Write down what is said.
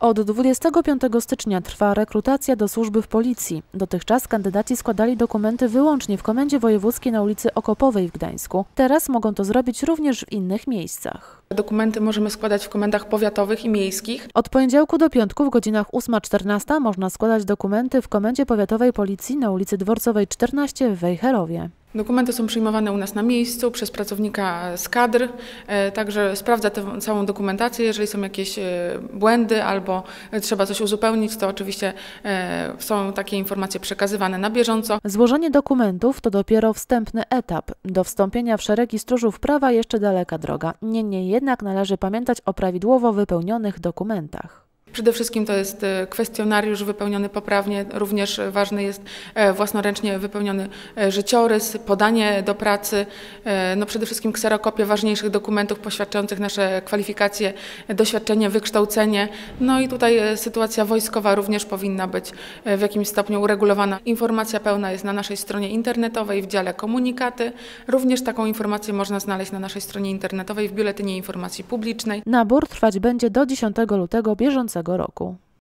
Od 25 stycznia trwa rekrutacja do służby w policji. Dotychczas kandydaci składali dokumenty wyłącznie w Komendzie Wojewódzkiej na ulicy Okopowej w Gdańsku. Teraz mogą to zrobić również w innych miejscach. Dokumenty możemy składać w komendach powiatowych i miejskich. Od poniedziałku do piątku w godzinach 8-14 można składać dokumenty w Komendzie Powiatowej Policji na ulicy Dworcowej 14 w Wejherowie. Dokumenty są przyjmowane u nas na miejscu przez pracownika z kadr, e, także sprawdza tę całą dokumentację. Jeżeli są jakieś e, błędy albo trzeba coś uzupełnić, to oczywiście e, są takie informacje przekazywane na bieżąco. Złożenie dokumentów to dopiero wstępny etap. Do wstąpienia w szeregi stróżów prawa jeszcze daleka droga. Niemniej jednak należy pamiętać o prawidłowo wypełnionych dokumentach. Przede wszystkim to jest e, kwestionariusz wypełniony poprawnie, również ważny jest e, własnoręcznie wypełniony e, życiorys, podanie do pracy, no przede wszystkim kserokopie ważniejszych dokumentów poświadczających nasze kwalifikacje, doświadczenie, wykształcenie. No i tutaj sytuacja wojskowa również powinna być w jakimś stopniu uregulowana. Informacja pełna jest na naszej stronie internetowej w dziale komunikaty. Również taką informację można znaleźć na naszej stronie internetowej w Biuletynie Informacji Publicznej. Nabór trwać będzie do 10 lutego bieżącego roku.